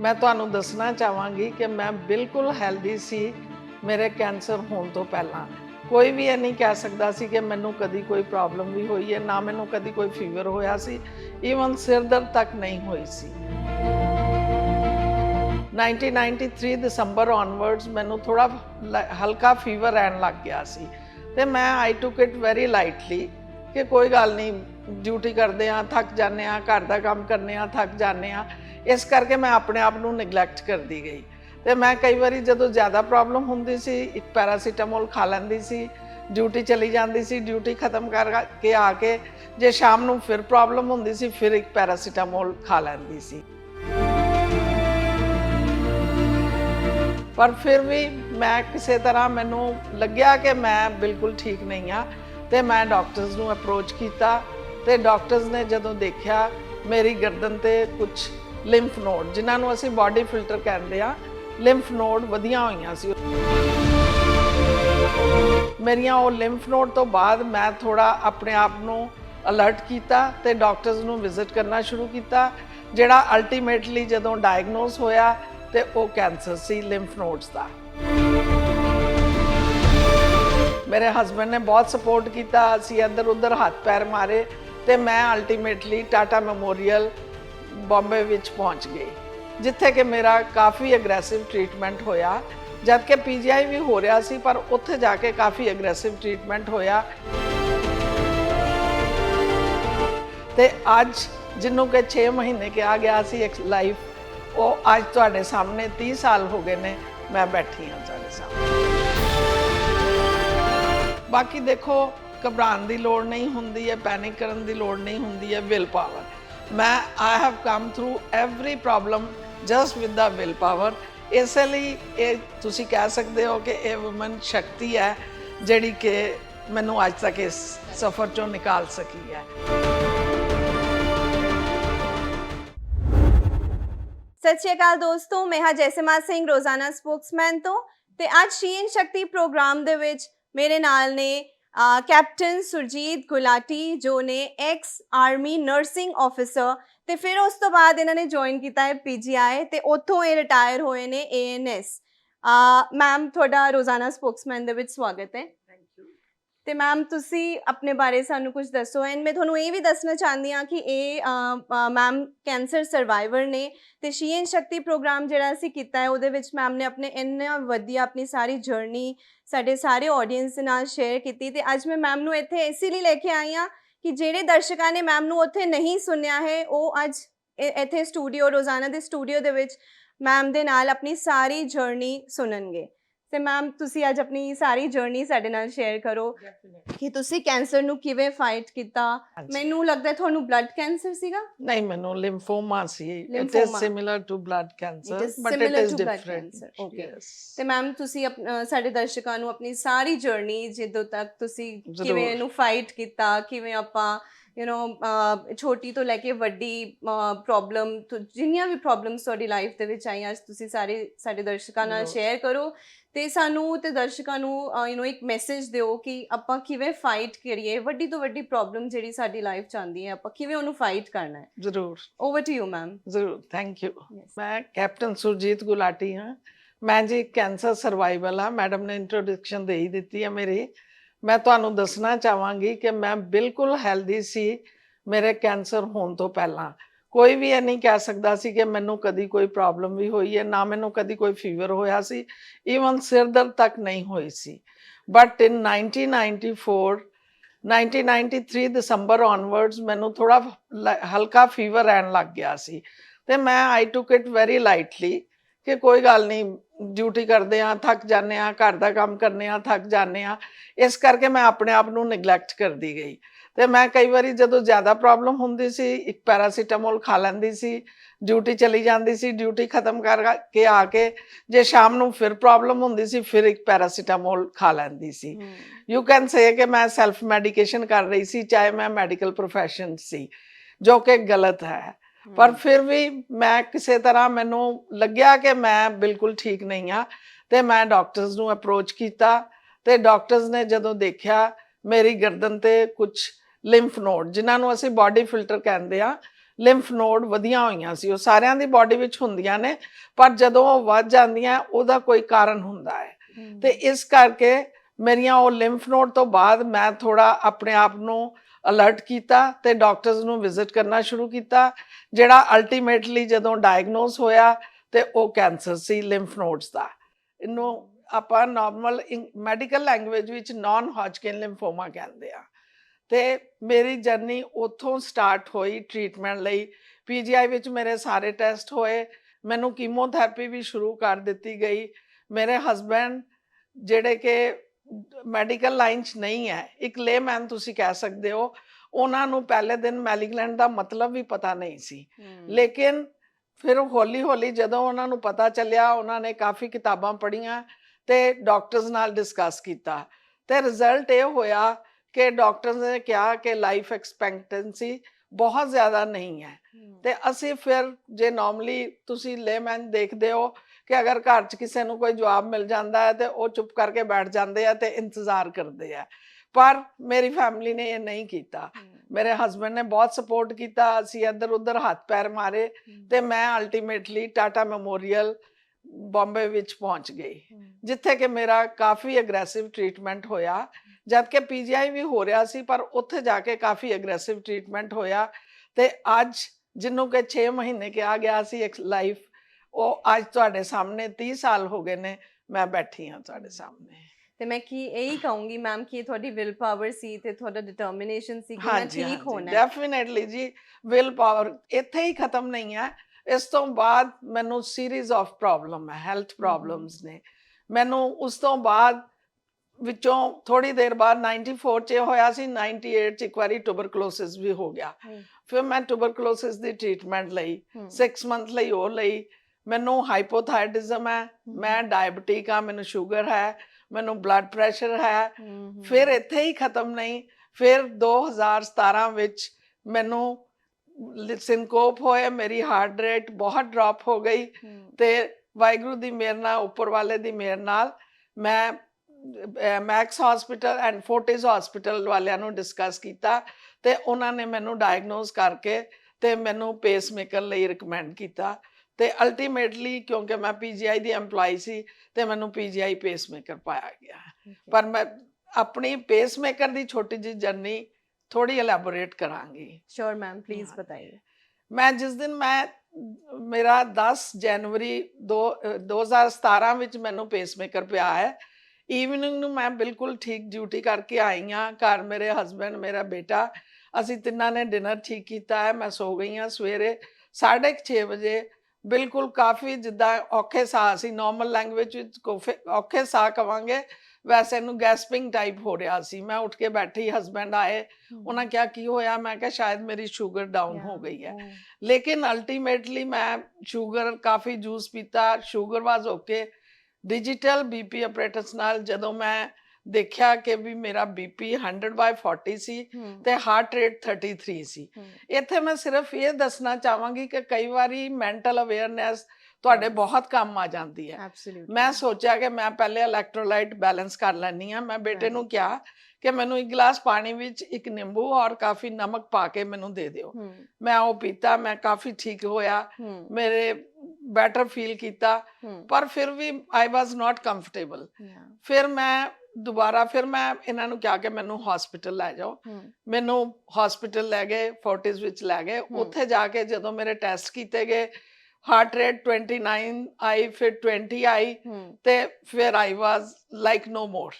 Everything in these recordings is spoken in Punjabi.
ਮੈਂ ਤੁਹਾਨੂੰ ਦੱਸਣਾ ਚਾਹਾਂਗੀ ਕਿ ਮੈਂ ਬਿਲਕੁਲ ਹੈਲਦੀ ਸੀ ਮੇਰੇ ਕੈਂਸਰ ਹੋਣ ਤੋਂ ਪਹਿਲਾਂ। ਕੋਈ ਵੀ ਇਹ ਨਹੀਂ ਕਹਿ ਸਕਦਾ ਸੀ ਕਿ ਮੈਨੂੰ ਕਦੀ ਕੋਈ ਪ੍ਰੋਬਲਮ ਵੀ ਹੋਈ ਹੈ, ਨਾ ਮੈਨੂੰ ਕਦੀ ਕੋਈ ਫੀਵਰ ਹੋਇਆ ਸੀ ਈਵਨ ਸਿਰ ਦਰਦ ਤੱਕ ਨਹੀਂ ਹੋਈ ਸੀ। 1993 ਦਸੰਬਰ ਔਨਵਰਡਸ ਮੈਨੂੰ ਥੋੜਾ ਹਲਕਾ ਫੀਵਰ ਰਹਿਣ ਲੱਗ ਗਿਆ ਸੀ। ਤੇ ਮੈਂ I took it very lightly ਕਿ ਕੋਈ ਗੱਲ ਨਹੀਂ ਡਿਊਟੀ ਕਰਦੇ ਆ ਥੱਕ ਜਾਂਦੇ ਆ ਘਰ ਦਾ ਕੰਮ ਕਰਨੇ ਆ ਥੱਕ ਜਾਂਦੇ ਆ ਇਸ ਕਰਕੇ ਮੈਂ ਆਪਣੇ ਆਪ ਨੂੰ ਨੈਗਲੈਕਟ ਕਰਦੀ ਗਈ। ਤੇ ਮੈਂ ਕਈ ਵਾਰੀ ਜਦੋਂ ਜ਼ਿਆਦਾ ਪ੍ਰੋਬਲਮ ਹੁੰਦੀ ਸੀ, ਇੱਕ ਪੈਰਾਸੀਟਾਮੋਲ ਖਾ ਲੈਂਦੀ ਸੀ ਡਿਊਟੀ ਚਲੀ ਜਾਂਦੀ ਸੀ ਡਿਊਟੀ ਖਤਮ ਕਰਕੇ ਆ ਕੇ ਜੇ ਸ਼ਾਮ ਨੂੰ ਫਿਰ ਪ੍ਰੋਬਲਮ ਹੁੰਦੀ ਸੀ, ਫਿਰ ਇੱਕ ਪੈਰਾਸੀਟਾਮੋਲ ਖਾ ਲੈਂਦੀ ਸੀ। ਪਰ ਫਿਰ ਵੀ ਮੈਂ ਕਿਸੇ ਤਰ੍ਹਾਂ ਮੈਨੂੰ ਲੱਗਿਆ ਕਿ ਮੈਂ ਬਿਲਕੁਲ ਠੀਕ ਨਹੀਂ ਆ ਤੇ ਮੈਂ ਡਾਕਟਰਸ ਨੂੰ ਅਪਰੋਚ ਕੀਤਾ ਤੇ ਡਾਕਟਰਸ ਨੇ ਜਦੋਂ ਦੇਖਿਆ, ਮੇਰੀ ਗਰਦਨ ਤੇ ਕੁਝ ਲਿੰਫ ਨੋਡ ਜਿਨ੍ਹਾਂ ਨੂੰ ਅਸੀਂ ਬਾਡੀ ਫਿਲਟਰ ਕਹਿੰਦੇ ਆ ਲਿੰਫ ਨੋਡ ਵਧੀਆਂ ਹੋਈਆਂ ਸੀ। ਮੇਰੀਆਂ ਉਹ ਲਿੰਫ ਨੋਡ ਤੋਂ ਬਾਅਦ ਮੈਂ ਥੋੜਾ ਆਪਣੇ ਆਪ ਨੂੰ ਅਲਰਟ ਕੀਤਾ ਤੇ ਡਾਕਟਰਸ ਨੂੰ ਵਿਜ਼ਿਟ ਕਰਨਾ ਸ਼ੁਰੂ ਕੀਤਾ, ਜਿਹੜਾ ਅਲਟੀਮੇਟਲੀ ਜਦੋਂ ਡਾਇਗਨੋਸ ਹੋਇਆ ਤੇ ਉਹ ਕੈਂਸਰ ਸੀ ਲਿੰਫ ਨੋਡਸ ਦਾ। ਮੇਰੇ ਹਸਬੰਡ ਨੇ ਬਹੁਤ ਸਪੋਰਟ ਕੀਤਾ, ਅਸੀਂ ਇੱਧਰ ਉੱਧਰ ਹੱਥ ਪੈਰ ਮਾਰੇ ਤੇ ਮੈਂ ਅਲਟੀਮੇਟਲੀ ਟਾਟਾ ਮੈਮੋਰੀਅਲ ਬੰਬੇ ਵਿੱਚ ਪਹੁੰਚ ਗਈ ਜਿੱਥੇ ਕਿ ਮੇਰਾ ਕਾਫੀ ਐਗਰੈਸਿਵ ਟ੍ਰੀਟਮੈਂਟ ਹੋਇਆ ਜਦ ਕਿ ਪੀਜੀਆਈ ਵੀ ਹੋ ਰਿਹਾ ਸੀ ਪਰ ਉੱਥੇ ਜਾ ਕੇ ਕਾਫੀ ਐਗਰੈਸਿਵ ਟ੍ਰੀਟਮੈਂਟ ਹੋਇਆ ਤੇ ਅੱਜ ਜਿਹਨੂੰ ਕਿ 6 ਮਹੀਨੇ ਕਿਹਾ ਗਿਆ ਸੀ ਇੱਕ ਲਾਈਫ ਉਹ ਅੱਜ ਤੁਹਾਡੇ ਸਾਹਮਣੇ 30 ਸਾਲ ਹੋ ਗਏ ਨੇ ਮੈਂ ਬੈਠੀ ਹਾਂ ਤੁਹਾਡੇ ਸਾਹਮਣੇ ਬਾਕੀ ਦੇਖੋ ਘਬਰਾਉਣ ਦੀ ਲੋੜ ਨਹੀਂ ਹੁੰਦੀ ਹੈ ਪੈਨਿਕ ਕਰਨ ਦੀ ਲੋੜ ਨਹੀਂ ਹੁੰਦੀ ਹੈ ਵਿਲ ਪਾਵਰ ਮੈਂ I have come through every problem just with the will power ਇਸੇ ਲਈ ਇਹ ਤੁਸੀਂ ਕਹਿ ਸਕਦੇ ਹੋ ਕਿ ਇਹ ਔਮਨ ਸ਼ਕਤੀ ਹੈ, ਜਿਹੜੀ ਕਿ ਮੈਨੂੰ ਅੱਜ ਤੱਕ ਇਸ ਸਫ਼ਰ ਚੋਂ ਨਿਕਾਲ ਸਕੀ ਹੈ। ਸਤਿ ਸ਼੍ਰੀ ਅਕਾਲ ਦੋਸਤੋ, ਮੈਂ ਹਾਂ ਜੈਸਮਾ ਸਿੰਘ, ਰੋਜ਼ਾਨਾ ਸਪੋਕਸਮੈਨ ਤੋਂ। ਤੇ ਅੱਜ ਸ਼ੀਨ ਸ਼ਕਤੀ ਪ੍ਰੋਗਰਾਮ ਦੇ ਵਿੱਚ ਮੇਰੇ ਨਾਲ ਨੇ ਕੈਪਟਨ ਸੁਰਜੀਤ ਗੁਲਾਟੀ ਜੋ ਨੇ ਐਕਸ ਆਰਮੀ ਨਰਸਿੰਗ ਆਫੀਸਰ ਤੇ ਫਿਰ ਉਸ ਤੋਂ ਬਾਅਦ ਇਹਨਾਂ ਨੇ ਜੁਆਇਨ ਕੀਤਾ ਹੈ ਪੀਜੀਆਈ ਤੇ ਉੱਥੋਂ ਇਹ ਰਿਟਾਇਰ ਹੋਏ ਨੇ ਏਐਨਐਸ ਮੈਮ ਤੁਹਾਡਾ ਰੋਜ਼ਾਨਾ ਸਪੋਕਸਮੈਨ ਦੇ ਵਿੱਚ ਸਵਾਗਤ ਹੈ ਤੇ ਮੈਮ ਤੁਸੀਂ ਆਪਣੇ ਬਾਰੇ ਸਾਨੂੰ ਕੁਝ ਦੱਸੋ। ਐਂਡ ਮੈਂ ਤੁਹਾਨੂੰ ਇਹ ਵੀ ਦੱਸਣਾ ਚਾਹੁੰਦੀ ਹਾਂ ਕਿ ਇਹ ਮੈਮ ਕੈਂਸਰ ਸਰਵਾਈਵਰ ਨੇ ਤੇ ਸ਼ੀਨ ਸ਼ਕਤੀ ਪ੍ਰੋਗਰਾਮ ਜਿਹੜਾ ਅਸੀਂ ਕੀਤਾ ਹੈ, ਉਹਦੇ ਵਿੱਚ ਮੈਮ ਨੇ ਆਪਣੇ ਇੰਨਾ ਵਧੀਆ ਆਪਣੀ ਸਾਰੀ ਜਰਨੀ ਸਾਡੇ ਸਾਰੇ ਆਡੀਅנס ਦੇ ਨਾਲ ਸ਼ੇਅਰ ਕੀਤੀ ਤੇ ਅੱਜ ਮੈਂ ਮੈਮ ਨੂੰ ਇੱਥੇ ਇਸੇ ਲਈ ਲੈ ਕੇ ਆਈ ਹਾਂ ਕਿ ਜਿਹੜੇ ਦਰਸ਼ਕਾਂ ਨੇ ਮੈਮ ਨੂੰ ਉੱਥੇ ਨਹੀਂ ਸੁਣਿਆ ਹੈ, ਉਹ ਅੱਜ ਇੱਥੇ ਸਟੂਡੀਓ ਰੋਜ਼ਾਨਾ ਦੇ ਸਟੂਡੀਓ ਦੇ ਵਿੱਚ ਮੈਮ ਦੇ ਨਾਲ ਆਪਣੀ ਸਾਰੀ ਜਰਨੀ ਸੁਣਨਗੇ। ਤੇ ਮੈਮ ਤੁਸੀਂ ਅੱਜ ਆਪਣੀ ਸਾਰੀ ਜਰਨੀ ਸਾਡੇ ਨਾਲ ਸ਼ੇਅਰ ਕਰੋ ਕਿ ਤੁਸੀਂ ਕੈਂਸਰ ਨੂੰ ਕਿਵੇਂ ਫਾਈਟ ਕੀਤਾ ਮੈਨੂੰ ਲੱਗਦਾ ਤੁਹਾਨੂੰ ਬਲੱਡ ਕੈਂਸਰ ਸੀਗਾ ਨਹੀਂ ਮੈਨੂੰ lymphoma C it is Lymphoma. Similar to blood cancer is but it similar is to blood different cancer. Okay. ਤੇ ਮੈਮ ਤੁਸੀਂ ਆਪ- ਸਾਡੇ ਦਰਸ਼ਕਾਂ ਨੂੰ ਆਪਣੀ ਸਾਰੀ ਜਰਨੀ ਜਦੋਂ ਤੱਕ ਤੁਸੀਂ ਜ਼ਰੂਰ। ਕਿਵੇਂ ਇਹਨੂੰ ਫਾਈਟ ਕੀਤਾ ਕਿਵੇਂ ਆਪਾਂ ਯੂ نو ਛੋਟੀ ਤੋਂ ਲੈ ਕੇ ਵੱਡੀ ਪ੍ਰੋਬਲਮ ਜਿੰਨੀਆਂ ਵੀ ਪ੍ਰੋਬਲਮਸ ਤੁਹਾਡੀ ਲਾਈਫ ਦੇ ਵਿੱਚ ਆਈਆਂ ਅੱਜ ਤੁਸੀਂ ਸਾਰੇ ਸਾਡੇ ਦਰਸ਼ਕਾਂ ਨਾਲ ਜ਼ਰੂਰ। ਸ਼ੇਅਰ ਕਰੋ ਤੇ ਸਾਨੂੰ ਤੇ ਦਰਸ਼ਕਾਂ ਨੂੰ ਯੂ نو ਇੱਕ ਮੈਸੇਜ ਦਿਓ ਕਿ ਆਪਾਂ ਕਿਵੇਂ ਫਾਈਟ ਕਰੀਏ ਵੱਡੀ ਤੋਂ ਵੱਡੀ ਪ੍ਰੋਬਲਮ ਜਿਹੜੀ ਸਾਡੀ ਲਾਈਫ ਚ ਆਉਂਦੀ ਹੈ ਆਪਾਂ ਕਿਵੇਂ ਉਹਨੂੰ ਫਾਈਟ ਕਰਨਾ ਹੈ ਜ਼ਰੂਰ ਓਵਰ ਟੂ ਯੂ ਮੈਮ ਜ਼ਰੂਰ ਥੈਂਕ ਯੂ ਮੈਂ ਕੈਪਟਨ ਸੁਰਜੀਤ ਗੁਲਾਟੀ ਹਾਂ ਮੈਂ ਜੀ ਕੈਂਸਰ ਸਰਵਾਈਵਲ ਹਾਂ ਮੈਡਮ ਨੇ ਇੰਟਰੋਡਕਸ਼ਨ ਦੇ ਹੀ ਦਿੱਤੀ ਹੈ ਮੇਰੀ ਮੈਂ ਤੁਹਾਨੂੰ ਦੱਸਣਾ ਚਾਹਾਂਗੀ ਕਿ ਮੈਂ ਬਿਲਕੁਲ ਹੈਲਦੀ ਸੀ ਮੇਰੇ ਕੈਂਸਰ ਹੋਣ ਤੋਂ ਪਹਿਲਾਂ। ਕੋਈ ਵੀ ਇਹ ਨਹੀਂ ਕਹਿ ਸਕਦਾ ਸੀ ਕਿ ਮੈਨੂੰ ਕਦੀ ਕੋਈ ਪ੍ਰੋਬਲਮ ਵੀ ਹੋਈ ਹੈ, ਨਾ ਮੈਨੂੰ ਕਦੀ ਕੋਈ ਫੀਵਰ ਹੋਇਆ ਸੀ ਈਵਨ ਸਿਰ ਦਰਦ ਤੱਕ ਨਹੀਂ ਹੋਈ ਸੀ। ਬਟ ਇਨ 1994 1993 ਦਸੰਬਰ ਔਨਵਰਡਸ ਮੈਨੂੰ ਥੋੜਾ ਹਲਕਾ ਫੀਵਰ ਰਹਿਣ ਲੱਗ ਗਿਆ ਸੀ। ਤੇ ਮੈਂ I took it very lightly ਕਿ ਕੋਈ ਗੱਲ ਨਹੀਂ ਡਿਊਟੀ ਕਰਦੇ ਆ ਥੱਕ ਜਾਂਦੇ ਆ ਘਰ ਦਾ ਕੰਮ ਕਰਨੇ ਆ ਥੱਕ ਜਾਂਦੇ ਆ ਇਸ ਕਰਕੇ ਮੈਂ ਆਪਣੇ ਆਪ ਨੂੰ ਨੈਗਲੈਕਟ ਕਰਦੀ ਗਈ। ਤੇ ਮੈਂ ਕਈ ਵਾਰੀ ਜਦੋਂ ਜ਼ਿਆਦਾ ਪ੍ਰੋਬਲਮ ਹੁੰਦੀ ਸੀ ਇੱਕ ਪੈਰਾਸੀਟਾਮੋਲ ਖਾ ਲੈਂਦੀ ਸੀ ਡਿਊਟੀ ਚਲੀ ਜਾਂਦੀ ਸੀ ਡਿਊਟੀ ਖਤਮ ਕਰਕੇ ਆ ਕੇ ਜੇ ਸ਼ਾਮ ਨੂੰ ਫਿਰ ਪ੍ਰੋਬਲਮ ਹੁੰਦੀ ਸੀ ਫਿਰ ਇੱਕ ਪੈਰਾਸੀਟਾਮੋਲ ਖਾ ਲੈਂਦੀ ਸੀ। ਯੂ ਕੈਨ ਸੇ ਕਿ ਮੈਂ ਸੈਲਫ ਮੈਡੀਕੇਸ਼ਨ ਕਰ ਰਹੀ ਸੀ ਚਾਹੇ ਮੈਂ ਮੈਡੀਕਲ ਪ੍ਰੋਫੈਸ਼ਨ ਸੀ ਜੋ ਕਿ ਗਲਤ ਹੈ। ਪਰ ਫਿਰ ਵੀ ਮੈਂ ਕਿਸੇ ਤਰ੍ਹਾਂ ਮੈਨੂੰ ਲੱਗਿਆ ਕਿ ਮੈਂ ਬਿਲਕੁਲ ਠੀਕ ਨਹੀਂ ਆ ਤੇ ਮੈਂ ਡਾਕਟਰਸ ਨੂੰ ਅਪਰੋਚ ਕੀਤਾ ਤੇ ਡਾਕਟਰਸ ਨੇ ਜਦੋਂ ਦੇਖਿਆ ਮੇਰੀ ਗਰਦਨ ਤੇ ਕੁਝ ਲਿੰਫ ਨੋਡ ਜਿਨ੍ਹਾਂ ਨੂੰ ਅਸੀਂ ਬਾਡੀ ਫਿਲਟਰ ਕਹਿੰਦੇ ਆ ਲਿੰਫ ਨੋਡ ਵਧੀਆਂ ਹੋਈਆਂ ਸੀ। ਉਹ ਸਾਰਿਆਂ ਦੀ ਬਾਡੀ ਵਿੱਚ ਹੁੰਦੀਆਂ ਨੇ ਪਰ ਜਦੋਂ ਉਹ ਵੱਧ ਜਾਂਦੀਆਂ ਉਹਦਾ ਕੋਈ ਕਾਰਨ ਹੁੰਦਾ ਹੈ। ਤੇ ਇਸ ਕਰਕੇ ਮੇਰੀਆਂ ਉਹ ਲਿੰਫ ਨੋਡ ਤੋਂ ਬਾਅਦ ਮੈਂ ਥੋੜਾ ਆਪਣੇ ਆਪ ਨੂੰ ਅਲਰਟ ਕੀਤਾ ਤੇ ਡਾਕਟਰਸ ਨੂੰ ਵਿਜ਼ਿਟ ਕਰਨਾ ਸ਼ੁਰੂ ਕੀਤਾ, ਜਿਹੜਾ ਅਲਟੀਮੇਟਲੀ ਜਦੋਂ ਡਾਇਗਨੋਸ ਹੋਇਆ ਤੇ ਉਹ ਕੈਂਸਰ ਸੀ ਲਿੰਫ ਨੋਡਸ ਦਾ। ਇਹਨੂੰ ਆਪਾਂ ਨਾਰਮਲ ਮੈਡੀਕਲ ਲੈਂਗੁਏਜ ਵਿੱਚ ਨਾਨ ਹੌਜਕਿਨ ਲਿੰਫੋਮਾ ਕਹਿੰਦੇ ਆ। ਤੇ ਮੇਰੀ ਜਰਨੀ ਉੱਥੋਂ ਸਟਾਰਟ ਹੋਈ ਟ੍ਰੀਟਮੈਂਟ ਲਈ। ਪੀਜੀਆਈ ਵਿੱਚ ਮੇਰੇ ਸਾਰੇ ਟੈਸਟ ਹੋਏ। ਮੈਨੂੰ ਕੀਮੋਥੈਰੇਪੀ ਵੀ ਸ਼ੁਰੂ ਕਰ ਦਿੱਤੀ ਗਈ। ਮੇਰੇ ਹਸਬੰਡ ਜਿਹੜੇ ਕਿ ਮੈਡੀਕਲ ਲਾਈਨ 'ਚ ਨਹੀਂ ਹੈ। ਇੱਕ ਲੇਮੈਨ ਤੁਸੀਂ ਕਹਿ ਸਕਦੇ ਹੋ ਉਹਨਾਂ ਨੂੰ ਪਹਿਲੇ ਦਿਨ ਮੈਲੀਗਲੈਂਡ ਦਾ ਮਤਲਬ ਵੀ ਪਤਾ ਨਹੀਂ ਸੀ। ਲੇਕਿਨ ਫਿਰ ਹੌਲੀ ਹੌਲੀ ਜਦੋਂ ਉਹਨਾਂ ਨੂੰ ਪਤਾ ਚੱਲਿਆ ਉਹਨਾਂ ਨੇ ਕਾਫੀ ਕਿਤਾਬਾਂ ਪੜ੍ਹੀਆਂ ਤੇ ਡਾਕਟਰਸ ਨਾਲ ਡਿਸਕਸ ਕੀਤਾ। ਤੇ ਰਿਜ਼ਲਟ ਇਹ ਹੋਇਆ ਕਿ ਡਾਕਟਰਸ ਨੇ ਕਿਹਾ ਕਿ ਲਾਈਫ ਐਕਸਪੈਕਟੈਂਸੀ ਬਹੁਤ ਜ਼ਿਆਦਾ ਨਹੀਂ ਹੈ। ਤੇ ਅਸੀਂ ਫਿਰ ਜੇ ਨਾਰਮਲੀ ਤੁਸੀਂ ਲੇਮੈਨ ਦੇਖਦੇ ਹੋ ਕਿ ਅਗਰ ਘਰ 'ਚ ਕਿਸੇ ਨੂੰ ਕੋਈ ਜਵਾਬ ਮਿਲ ਜਾਂਦਾ ਹੈ ਤੇ ਉਹ ਚੁੱਪ ਕਰਕੇ ਬੈਠ ਜਾਂਦੇ ਆ ਤੇ ਇੰਤਜ਼ਾਰ ਕਰਦੇ ਆ। ਪਰ ਮੇਰੀ ਫੈਮਿਲੀ ਨੇ ਇਹ ਨਹੀਂ ਕੀਤਾ। ਮੇਰੇ ਹਸਬੰਡ ਨੇ ਬਹੁਤ ਸਪੋਰਟ ਕੀਤਾ ਅਸੀਂ ਇੱਧਰ ਉੱਧਰ ਹੱਥ ਪੈਰ ਮਾਰੇ ਤੇ ਮੈਂ ਅਲਟੀਮੇਟਲੀ ਟਾਟਾ ਮੈਮੋਰੀਅਲ ਬੰਬੇ ਵਿੱਚ ਪਹੁੰਚ ਗਈ। ਜਿੱਥੇ ਕਿ ਮੇਰਾ ਕਾਫੀ ਐਗਰੈਸਿਵ ਟ੍ਰੀਟਮੈਂਟ ਹੋਇਆ। ਜਦ ਕਿ ਪੀਜੀਆਈ ਵੀ ਹੋ ਰਿਹਾ ਸੀ ਪਰ ਉੱਥੇ ਜਾ ਕੇ ਕਾਫੀ ਐਗਰੈਸਿਵ ਟ੍ਰੀਟਮੈਂਟ ਹੋਇਆ ਤੇ ਅੱਜ ਜਿਹਨੂੰ ਕਿ 6 ਮਹੀਨੇ ਕਿਹਾ ਗਿਆ ਸੀ ਇੱਕ ਲਾਈਫ ਉਹ ਅੱਜ ਤੁਹਾਡੇ ਸਾਹਮਣੇ 30 ਸਾਲ ਹੋ ਗਏ ਨੇ ਮੈਂ ਬੈਠੀ ਹਾਂ ਤੁਹਾਡੇ ਸਾਹਮਣੇ। ਤੇ ਮੈਂ ਕੀ ਇਹੀ ਕਹੂੰਗੀ ਮੈਮ ਕਿ ਇਹ ਤੁਹਾਡੀ ਵਿਲ ਪਾਵਰ ਸੀ ਤੇ ਤੁਹਾਡਾ ਡਿਟਰਮੀਨੇਸ਼ਨ ਸੀ ਕਿ ਮੈਂ ਠੀਕ ਹੋਣਾ। ਹੈ ਡੈਫੀਨਿਟਲੀ ਜੀ ਵਿਲ ਪਾਵਰ ਇੱਥੇ ਹੀ ਖਤਮ ਨਹੀਂ ਹੈ। ਇਸ ਤੋਂ ਬਾਅਦ ਮੈਨੂੰ ਸੀਰੀਜ਼ ਆਫ ਪ੍ਰੋਬਲਮ ਹੈ ਹੈਲਥ ਪ੍ਰੋਬਲਮਸ ਨੇ। ਮੈਨੂੰ ਉਸ ਤੋਂ ਬਾਅਦ ਵਿੱਚੋਂ ਥੋੜੀ ਦੇਰ ਬਾਅਦ 94 ਚ ਹੋਇਆ ਸੀ 98 ਚ ਇੱਕ ਵਾਰੀ ਟੂਬਰਕਲੋਸਿਸ ਵੀ ਹੋ ਗਿਆ। ਫਿਰ ਮੈਂ ਟੂਬਰਕਲੋਸਿਸ ਦੀ ਟ੍ਰੀਟਮੈਂਟ ਲਈ ਹਮ, 6 ਮੰਥ ਲਈ ਉਹ ਲਈ ਮੈਨੂੰ ਹਾਈਪੋਥਾਇਰੋਇਡਿਜ਼ਮ ਹੈ ਮੈਂ ਡਾਇਬਟਿਕ ਆ ਮੈਨੂੰ ਸ਼ੂਗਰ ਹੈ ਮੈਨੂੰ ਬਲੱਡ ਪ੍ਰੈਸ਼ਰ ਹੈ। ਫਿਰ ਇੱਥੇ ਹੀ ਖਤਮ ਨਹੀਂ ਫਿਰ 2017 ਵਿੱਚ ਮੈਨੂੰ ਸਿੰਕੋਪ ਹੋਏ ਮੇਰੀ ਹਾਰਟ ਰੇਟ ਬਹੁਤ ਡ੍ਰੌਪ ਹੋ ਗਈ ਤੇ ਵਾਹਿਗੁਰੂ ਦੀ ਮਿਹਰ ਨਾਲ ਉੱਪਰ ਵਾਲੇ ਦੀ ਮਿਹਰ ਨਾਲ ਮੈਂ Max hospital and Fortis hospital ਵਾਲਿਆਂ ਨੂੰ ਡਿਸਕਸ ਕੀਤਾ ਤੇ ਉਹਨਾਂ ਨੇ ਮੈਨੂੰ ਡਾਇਗਨੋਸ ਕਰਕੇ ਤੇ ਮੈਨੂੰ ਪੇਸਮੇਕਰ ਲਈ ਰეკਮੈਂਡ ਕੀਤਾ। ਤੇ ਅਲਟੀਮੇਟਲੀ ਕਿਉਂਕਿ ਮੈਂ ਪੀਜੀਆਈ ਦੀ EMPLOYE ਸੀ ਤੇ ਮੈਨੂੰ ਪੀਜੀਆਈ ਪੇਸਮੇਕਰ ਪਾਇਆ ਗਿਆ ਪਰ ਮੈਂ ਆਪਣੀ ਪੇਸਮੇਕਰ ਦੀ ਛੋਟੀ ਜਿਹੀ ਜਰਨੀ ਥੋੜੀ ਐਲੈਬੋਰੇਟ ਕਰਾਂਗੀ। ਸ਼ੋਰ ਮੈਮ ਪਲੀਜ਼ ਬਤਾਈਏ। ਮੈਂ ਜਿਸ ਦਿਨ ਮੈਂ ਮੇਰਾ 10 ਜਨਵਰੀ 2017 ਵਿੱਚ ਮੈਨੂੰ ਪੇਸਮੇਕਰ ਪਿਆ ਹੈ। ਈਵਨਿੰਗ ਨੂੰ ਮੈਂ ਬਿਲਕੁਲ ਠੀਕ ਡਿਊਟੀ ਕਰਕੇ ਆਈ ਆ ਘਰ ਮੇਰੇ ਹਸਬੰਡ ਮੇਰਾ ਬੇਟਾ ਅਸੀਂ ਤਿੰਨਾਂ ਨੇ ਡਿਨਰ ਠੀਕ ਕੀਤਾ ਹੈ। ਮੈਂ ਸੋ ਗਈ ਆ ਸਵੇਰੇ 6:30 ਵਜੇ ਬਿਲਕੁਲ ਕਾਫੀ ਜਿੱਦਾਂ ਔਖੇ ਸਾਹ ਸੀ ਨਾਰਮਲ ਲੈਂਗੁਏਜ ਵਿੱਚ ਔਖੇ ਸਾਹ ਕਵਾਂਗੇ ਵੈਸੇ ਨੂੰ ਗੈਸਪਿੰਗ ਟਾਈਪ ਹੋ ਰਿਹਾ ਸੀ। ਮੈਂ ਉੱਠ ਕੇ ਬੈਠੀ ਹਸਬੰਡ ਆਏ ਉਹਨਾਂ ਕਿਹਾ ਕੀ ਹੋਇਆ? ਮੈਂ ਕਿਹਾ ਸ਼ਾਇਦ ਮੇਰੀ ਸ਼ੂਗਰ ਡਾਊਨ ਹੋ ਗਈ ਹੈ। ਲੇਕਿਨ ਅਲਟੀਮੇਟਲੀ ਮੈਂ ਸ਼ੂਗਰ ਕਾਫੀ ਜੂਸ ਪੀਤਾ sugar was okay digital BP apparatus ਨਾਲ ਜਦੋਂ ਮੈਂ ਦੇਖਿਆ ਕਿ ਵੀ ਮੇਰਾ ਬੀਪੀ 100/40 ਸੀ ਤੇ ਹਾਰਟ ਰੇਟ 33 ਸੀ। ਇੱਥੇ ਮੈਂ ਸਿਰਫ ਇਹ ਦੱਸਣਾ ਚਾਹਾਂਗੀ ਕਿ ਕਈ ਵਾਰੀ ਮੈਂਟਲ ਅਵੇਅਰਨੈਸ ਤੁਹਾਡੇ ਬਹੁਤ ਕੰਮ ਆ ਜਾਂਦੀ ਹੈ। ਮੈਂ ਸੋਚਿਆ ਕਿ ਮੈਂ ਪਹਿਲੇ ਇਲੈਕਟ੍ਰੋਲਾਈਟ ਬੈਲੈਂਸ ਕਰ ਲੈਣੀ ਆ ਮੈਂ ਬੇਟੇ ਨੂੰ ਕਿਹਾ ਕਿ ਮੈਨੂੰ ਇੱਕ ਗਲਾਸ ਪਾਣੀ ਵਿੱਚ ਇੱਕ ਨਿੰਬੂ ਔਰ ਕਾਫੀ ਨਮਕ ਪਾ ਕੇ ਮੈਨੂੰ ਦੇ ਦਿਓ। ਮੈਂ ਉਹ ਪੀਤਾ ਮੈਂ ਕਾਫੀ ਠੀਕ ਹੋਇਆ। ਮੇਰੇ ਬੈਟਰ ਫੀਲ ਕੀਤਾ। ਪਰ ਫਿਰ ਵੀ ਆਈ ਵਾਸ ਨਾਟ ਕੰਫਰਟੇਬਲ ਫਿਰ ਮੈਂ ਦੁਬਾਰਾ ਫਿਰ ਮੈਂ ਇਹਨਾਂ ਨੂੰ ਕਿਹਾ ਕਿ ਮੈਨੂੰ ਹਸਪੀਟਲ ਲੈ ਜਾਓ। ਮੈਨੂੰ ਹਸਪੀਟਲ ਲੈ ਗਏ ਫੋਰਟਿਸ ਵਿੱਚ ਲੈ ਗਏ। ਉੱਥੇ ਜਾ ਕੇ ਜਦੋਂ ਮੇਰੇ ਟੈਸਟ ਕੀਤੇ ਗਏ ਹਾਰਟ ਰੇਟ 29 ਆਈ ਫਿਰ 20 ਆਈ ਤੇ ਫਿਰ I was like no more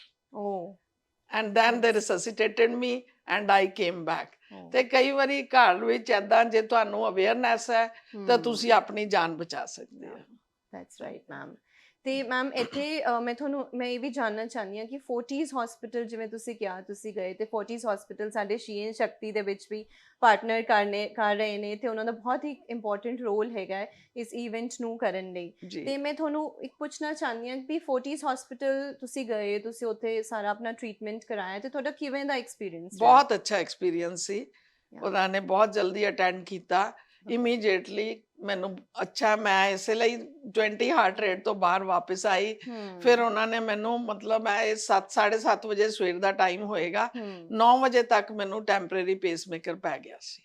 and then they resuscitated me and I came back ਤੇ ਕਈ ਵਾਰੀ ਘਰ ਵਿੱਚ ਐਦਾਂ ਜੇ ਤੁਹਾਨੂੰ ਅਵੇਅਰਨੈਸ ਹੈ ਤਾਂ ਤੁਸੀਂ ਆਪਣੀ ਜਾਨ ਬਚਾ ਸਕਦੇ ਹੋ। ਦੈਟਸ ਰਾਈਟ ਮੈਮ ਤੇ ਮੈਮ ਇੱਥੇ ਅ, ਮੈਂ ਤੁਹਾਨੂੰ ਮੈਂ ਇਹ ਵੀ ਜਾਣਨਾ ਚਾਹੁੰਦੀ ਹਾਂ ਕਿ ਫੋਰਟੀਜ਼ ਹਸਪੀਟਲ ਜਿਵੇਂ ਤੁਸੀਂ ਕਿਹਾ ਤੁਸੀਂ ਗਏ ਤੇ ਫੋਰਟੀਜ਼ ਹਸਪੀਟਲ ਸਾਡੇ ਸ਼ੀਨ ਸ਼ਕਤੀ ਦੇ ਵਿੱਚ ਵੀ ਪਾਰਟਨਰ ਕਰਨੇ ਕਰ ਰਹੇ ਨੇ ਤੇ ਉਹਨਾਂ ਦਾ ਬਹੁਤ ਹੀ ਇੰਪੋਰਟੈਂਟ ਰੋਲ ਹੈਗਾ ਹੈ ਇਸ ਇਵੈਂਟ ਨੂੰ ਕਰਨ ਲਈ। ਤੇ ਜੀ ਮੈਂ ਤੁਹਾਨੂੰ ਇੱਕ ਪੁੱਛਣਾ ਚਾਹੁੰਦੀ ਹਾਂ ਕਿ ਫੋਰਟੀਜ਼ ਹਸਪੀਟਲ ਤੁਸੀਂ ਗਏ ਤੁਸੀਂ ਉੱਥੇ ਸਾਰਾ ਆਪਣਾ ਟ੍ਰੀਟਮੈਂਟ ਕਰਾਇਆ ਤੇ ਤੁਹਾਡਾ ਕਿਵੇਂ ਦਾ ਐਕਸਪੀਰੀਅੰਸ ਬਹੁਤ ਅੱਛਾ ਐਕਸਪੀਰੀਅੰਸ ਸੀ। Yeah. ਉਹਨਾਂ ਨੇ ਬਹੁਤ ਜਲਦੀ ਅਟੈਂਡ ਕੀਤਾ। ਇਮੀਡੀਏਟਲੀ ਮੈਨੂੰ ਅੱਛਾ ਮੈਂ ਇਸੇ ਲਈ 20 ਹਾਰਟ ਰੇਟ ਤੋਂ ਬਾਹਰ ਵਾਪਸ ਆਈ। ਫਿਰ ਉਹਨਾਂ ਨੇ ਮੈਨੂੰ ਮਤਲਬ ਮੈਂ 7 7:30 ਵਜੇ ਸਵੇਰ ਦਾ ਟਾਈਮ ਹੋਏਗਾ। 9 ਵਜੇ ਤੱਕ ਮੈਨੂੰ ਟੈਂਪਰੇਰੀ ਪੇਸਮੇਕਰ ਪੈ ਗਿਆ ਸੀ।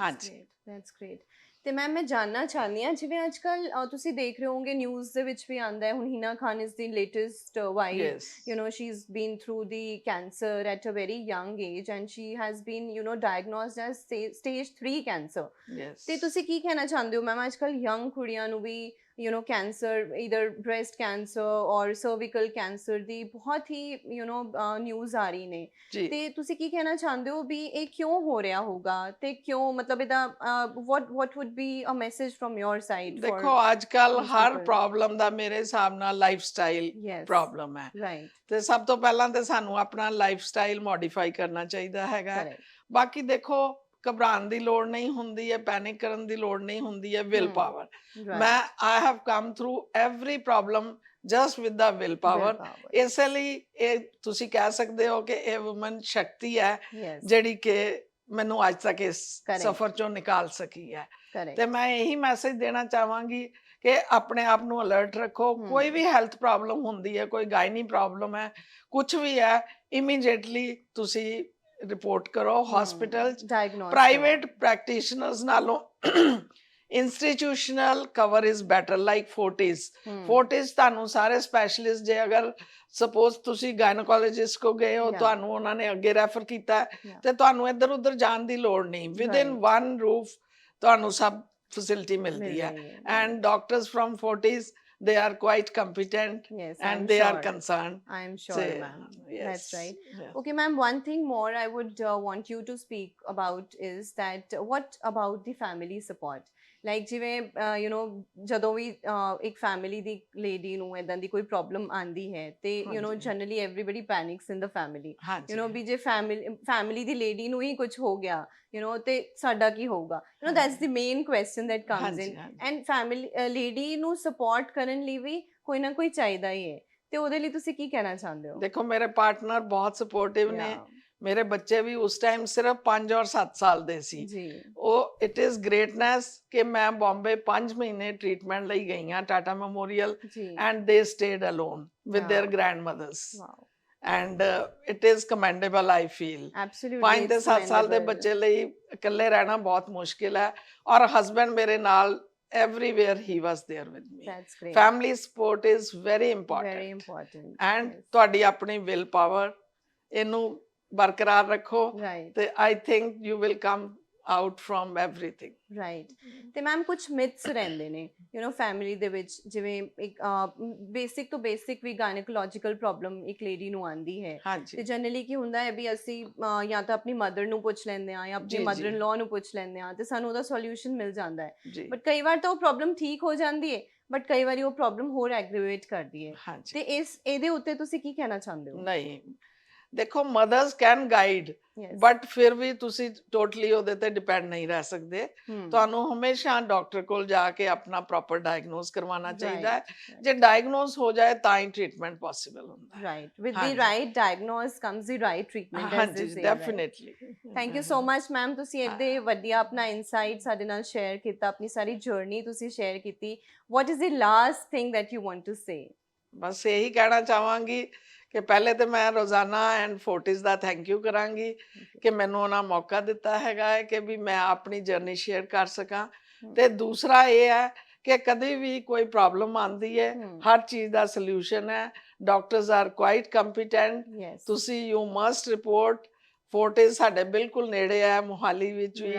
ਹਾਂਜੀ। ਦੈਟਸ ਗ੍ਰੇਟ ਤੇ ਮੈਮ ਮੈਂ ਜਾਨਣਾ ਚਾਹੁੰਦੀ ਹਾਂ ਜਿਵੇਂ ਅੱਜ ਕੱਲ ਤੁਸੀਂ ਦੇਖ ਰਹੇ ਹੋਵੋਗੇ ਨਿਊਜ਼ ਦੇ ਵਿੱਚ ਵੀ ਆਂਦਾ ਹੈ ਹੁਣ ਹੀਨਾ ਖਾਨ ਇਸ ਦੀ latest wife you know she's been through the cancer at a very young age and she has been you know diagnosed as sta- stage 3 cancer yes ਤੇ ਤੁਸੀਂ ਕੀ ਕਹਿਣਾ ਚਾਹੁੰਦੇ ਹੋ ਮੈਮ ਅੱਜਕੱਲ ਯੰਗ ਕੁੜੀਆਂ ਨੂੰ ਵੀ You know cancer either breast cancer ਔਰ ਸਰਵਿਕਲ ਕੈਂਸਰ ਦੀ ਬਹੁਤ ਹੀ ਯੂ نو ਨਿਊਜ਼ ਆ ਰਹੀ ਨੇ ਜੀ ਤੇ ਤੁਸੀਂ ਕੀ ਕਹਿਣਾ ਚਾਹੁੰਦੇ ਹੋ ਵੀ ਇਹ ਕਿਉਂ ਹੋ ਰਿਹਾ ਹੋਗਾ ਤੇ ਕਿਉਂ ਮਤਲਬ ਇਹਦਾ what what would be a message from your side ਦੇਖੋ ਅੱਜ ਕੱਲ these ਹਰ people. ਪ੍ਰੋਬਲਮ ਦਾ ਮੇਰੇ ਹਿਸਾਬ ਨਾਲ ਲਾਈਫ ਸਟਾਈਲ ਯੈਸ ਪ੍ਰੋਬਲਮ ਹੈ ਰਾਈਟ ਤੇ ਸਭ ਤੋਂ ਪਹਿਲਾਂ ਤੇ ਸਾਨੂੰ ਆਪਣਾ ਲਾਈਫ ਸਟਾਈਲ ਮੋਡੀਫਾਈ ਕਰਨਾ ਚਾਹੀਦਾ ਹੈਗਾ ਕਰੈਕਟ ਬਾਕੀ ਦੇਖੋ ਘਬਰਾਉਣ ਦੀ ਲੋੜ ਨਹੀਂ ਹੁੰਦੀ ਹੈ ਪੈਨਿਕ ਕਰਨ ਦੀ ਲੋੜ ਨਹੀਂ ਹੁੰਦੀ ਹੈ ਵਿਲ ਪਾਵਰ ਮੈਂ I have come through every problem just with the will power ਇਸੇ ਲਈ ਇਹ ਤੁਸੀਂ ਕਹਿ ਸਕਦੇ ਹੋ ਕਿ ਇਹ ਔਮਨ ਸ਼ਕਤੀ ਹੈ ਜਿਹੜੀ ਕਿ ਮੈਨੂੰ ਅੱਜ ਤੱਕ ਇਸ. ਸਫ਼ਰ ਚੋਂ ਨਿਕਾਲ ਸਕੀ ਹੈ। ਤੇ ਮੈਂ ਇਹੀ ਮੈਸੇਜ ਦੇਣਾ ਚਾਹਾਂਗੀ ਕਿ ਆਪਣੇ ਆਪ ਨੂੰ ਅਲਰਟ ਰੱਖੋ। ਕੋਈ ਵੀ ਹੈਲਥ ਪ੍ਰੋਬਲਮ ਹੁੰਦੀ ਹੈ ਕੋਈ ਗਾਇਨੀ ਪ੍ਰੋਬਲਮ ਹੈ ਕੁਝ ਵੀ ਹੈ ਇਮੀਡੀਏਟਲੀ ਤੁਸੀਂ ਰਿਪੋਰਟ ਕਰੋ ਹਸਪੀਟਲ ਡਾਇਗਨੋਸ ਪ੍ਰਾਈਵੇਟ ਪ੍ਰੈਕਟੀਸ਼ਨਰਸ ਨਾਲੋਂ institutional cover is better like Fortis Fortis ਤੁਹਾਨੂੰ ਸਾਰੇ ਸਪੈਸ਼ਲਿਸਟ ਜੇ ਅਗਰ ਸਪੋਜ਼ ਤੁਸੀਂ ਗਾਇਨੋਕੋਲੋਜਿਸਟ ਕੋ ਗਏ ਹੋ. ਤੁਹਾਨੂੰ ਉਹਨਾਂ ਨੇ ਅੱਗੇ ਰੈਫਰ ਕੀਤਾ. ਤੇ ਤੁਹਾਨੂੰ ਇੱਧਰ ਉੱਧਰ ਜਾਣ ਦੀ ਲੋੜ ਨਹੀਂ ਵਿਦ ਇਨ. ਵਨ ਰੂਫ ਤੁਹਾਨੂੰ ਸਭ ਫੈਸਿਲਿਟੀ ਮਿਲਦੀ ਹੈ and doctors from 40s they are quite competent yes and I'm they are sure. concerned I'm sure, Say, ma'am. yes, That's right. yeah. Okay, ma'am. One thing more I would uh, want you to speak about is that uh, what about the family support? Like ਜਿਵੇਂ ਯੂ نو ਜਦੋਂ ਵੀ ਅਹ, ਇੱਕ ਫੈਮਿਲੀ ਦੀ ਲੇਡੀ ਨੂੰ ਇਦਾਂ ਦੀ ਕੋਈ ਪ੍ਰੋਬਲਮ ਆਂਦੀ ਹੈ ਤੇ ਯੂ نو ਹਾਂਜੀ। Generally everybody panics in the family ਹਾਂਜੀ ਯੂ نو ਵੀ ਜੇ ਫੈਮਿਲੀ ਫੈਮਿਲੀ ਦੀ ਲੇਡੀ ਨੂੰ ਹੀ ਕੁਝ ਹੋ ਗਿਆ ਯੂ نو ਤੇ ਸਾਡਾ ਕੀ ਹੋਊਗਾ you know that's the main question that comes ਹਾਂਜੀ, ਇਨ ਹਾਂਜੀ। ਐਂਡ ਫੈਮਿਲੀ ਲੇਡੀ ਨੂੰ ਸਪੋਰਟ ਕਰਨ ਲਈ ਵੀ ਕੋਈ ਨਾ ਕੋਈ ਚਾਹੀਦਾ ਹੀ ਹੈ ਤੇ ਉਹਦੇ ਲਈ ਤੁਸੀਂ ਕੀ ਕਹਿਣਾ ਚਾਹੁੰਦੇ ਹੋ ਦੇਖੋ ਮੇਰੇ ਪਾਰਟਨਰ ਬਹੁਤ ਸਪੋਰਟਿਵ ਨੇ Yeah, ਮੇਰੇ ਬੱਚੇ ਵੀ ਉਸ ਟਾਈਮ ਸਿਰਫ 5 ਔਰ 7 ਸਾਲ ਦੇ ਸੀ ਜੀ ਉਹ ਇਟ ਇਜ਼ ਗ੍ਰੇਟਨੈਸ ਕਿ ਮੈਂ ਬੰਬੇ 5 ਮਹੀਨੇ ਟ੍ਰੀਟਮੈਂਟ ਲਈ ਗਈ ਹਾਂ Tata memorial ji and they stayed alone with their Wow. Grandmothers wow and it is commendable I feel absolutely ਪੰਜ ਤੇ 7 ਸਾਲ ਦੇ ਬੱਚੇ ਲਈ ਇਕੱਲੇ ਰਹਿਣਾ ਬਹੁਤ ਮੁਸ਼ਕਿਲ ਹੈ ਔਰ ਹਸਬੰਡ ਮੇਰੇ ਨਾਲ everywhere he was there with me that's great family support is very important very important and ਤੁਹਾਡੀ ਆਪਣੀ ਵਿਲ ਪਾਵਰ ਇਹਨੂੰ ਬਰਕਰਾਰ ਰੱਖੋ ਰਾਈਟ ਤੇ I think you will come out from everything right ਤੇ ਮੈਮ ਕੁਝ ਮਿਥਸ ਰਹਿੰਦੇ ਨੇ ਯੂ نو ਫੈਮਿਲੀ ਦੇ ਵਿੱਚ ਜਿਵੇਂ ਇੱਕ ਬੇਸਿਕ ਤੋਂ ਬੇਸਿਕ ਵੀ ਗਾਇਨੋਕੋਲੋਜੀਕਲ ਪ੍ਰੋਬਲਮ ਇੱਕ ਲੇਡੀ ਨੂੰ ਆਂਦੀ ਹੈ। ਤੇ ਜਨਰਲੀ ਕੀ ਹੁੰਦਾ ਹੈ ਵੀ ਅਸੀਂ ਜਾਂ ਤਾਂ ਆਪਣੀ ਮਦਰ ਨੂੰ ਪੁੱਛ ਲੈਂਦੇ ਆ ਜਾਂ ਆਪਣੀ ਮਦਰ। ਇਨ ਲਾਅ ਨੂੰ ਪੁੱਛ ਲੈਂਦੇ ਆ ਤੇ ਸਾਨੂੰ ਉਹਦਾ ਸੋਲੂਸ਼ਨ ਮਿਲ ਜਾਂਦਾ ਹੈ। ਬਟ ਕਈ ਵਾਰ ਤਾਂ ਉਹ ਪ੍ਰੋਬਲਮ ਠੀਕ ਹੋ ਜਾਂਦੀ ਹੈ ਬਟ ਕਈ ਵਾਰੀ ਉਹ ਪ੍ਰੋਬਲਮ ਹੋਰ ਐਗਰੀਵੇਟ ਕਰਦੀ ਹੈ। ਤੇ ਇਸ ਇਹਦੇ ਉੱਤੇ ਤੁਸੀਂ ਕੀ ਕਹਿਣਾ ਚਾਹੁੰਦੇ ਹੋ? ਨਹੀਂ ਦੇਖੋ ਮਦਰਸ ਕੈਨ ਗਾਈਡ. ਬਟ ਫਿਰ ਵੀ ਤੁਸੀਂ ਟੋਟਲੀ ਉਹਦੇ ਤੇ ਡਿਪੈਂਡ ਨਹੀਂ ਰਹਿ ਸਕਦੇ। ਤੁਹਾਨੂੰ ਹਮੇਸ਼ਾ ਡਾਕਟਰ ਕੋਲ ਜਾ ਕੇ ਆਪਣਾ ਪ੍ਰੋਪਰ ਡਾਇਗਨੋਸ ਕਰਵਾਉਣਾ ਚਾਹੀਦਾ ਹੈ। ਜੇ ਡਾਇਗਨੋਸ ਹੋ ਜਾਏ ਤਾਂ ਹੀ ਟ੍ਰੀਟਮੈਂਟ ਪੋਸੀਬਲ ਹੁੰਦਾ ਹੈ। The ਹਾਂਜੀ। right diagnose comes the right treatment as ਹਾਂਜੀ? Definitely thank you so much ma'am ਤੁਸੀਂ ਇਹਦੇ ਵਧੀਆ ਆਪਣਾ ਇਨਸਾਈਟ ਸਾਡੇ ਨਾਲ ਸ਼ੇਅਰ ਕੀਤਾ ਆਪਣੀ ਸਾਰੀ ਜਰਨੀ ਤੁਸੀਂ ਸ਼ੇਅਰ ਕੀਤੀ। What is the last thing that you want to say? ਬਸ ਇਹੀ ਕਹਿਣਾ ਚਾਹਾਂਗੀ ਕਿ ਪਹਿਲੇ ਤੇ ਮੈਂ ਰੋਜ਼ਾਨਾ ਐਂਡ ਫੋਰਟਿਸ ਦਾ ਥੈਂਕ ਯੂ ਕਰਾਂਗੀ ਕਿ ਮੈਨੂੰ ਉਹਨਾਂ ਮੌਕਾ ਦਿੱਤਾ ਹੈਗਾ ਹੈ ਕਿ ਵੀ ਮੈਂ ਆਪਣੀ ਜਰਨੀ ਸ਼ੇਅਰ ਕਰ ਸਕਾਂ। ਤੇ ਦੂਸਰਾ ਇਹ ਹੈ ਕਿ ਕਦੇ ਵੀ ਕੋਈ ਪ੍ਰੋਬਲਮ ਆਉਂਦੀ ਹੈ। ਹਰ ਚੀਜ਼ ਦਾ ਸੋਲੂਸ਼ਨ ਹੈ। ਡਾਕਟਰਸ ਆਰ ਕੁਆਇਟ ਕੰਪੀਟੈਂਟ ਤੁਸੀਂ ਯੂ ਮਸਟ ਰਿਪੋਰਟ ਫੋਰਟਿਸ ਸਾਡੇ ਬਿਲਕੁਲ ਨੇੜੇ ਹੈ ਮੁਹਾਲੀ ਵਿੱਚ ਵੀ।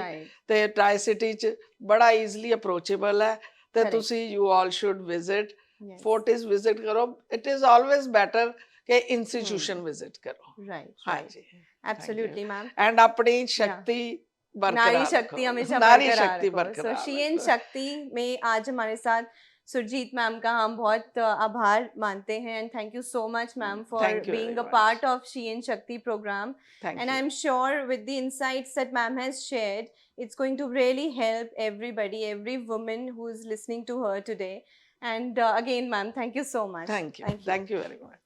ਤੇ ਟ੍ਰਾਈ ਸਿਟੀ ਚ ਬੜਾ ਈਜ਼ੀਲੀ ਅਪਰੋਚੇਬਲ ਹੈ। ਤੇ. ਤੁਸੀਂ you all should visit Fortis visit ਕਰੋ। ਇਟ ਇਜ਼ ਆਲਵੇਜ਼ ਬੈਟਰ ਕਿ ਇੰਸਟੀਟਿਊਸ਼ਨ ਵਿਜ਼ਿਟ ਕਰੋ ਰਾਈਟ ਹਾਂਜੀ absolutely ma'am ਐਂਡ ਆਪਣੀ ਸ਼ਕਤੀ बरकरार नारी रखो। शक्ति हमेशा नारी बरकरार शक्ति रखो। बरकरार so शीएन रखो। शक्ति में आज हमारे साथ सुरजीत मैम का हम बहुत अ, आभार मानते हैं and thank you so much ma'am for Thank you being very uh much. Part of शीएन शक्ति program Thank and you. i'm sure with the insights that ma'am has shared it's going to really help everybody every woman who is listening to her today and uh, again ma'am thank you so much Thank you. Thank you very much.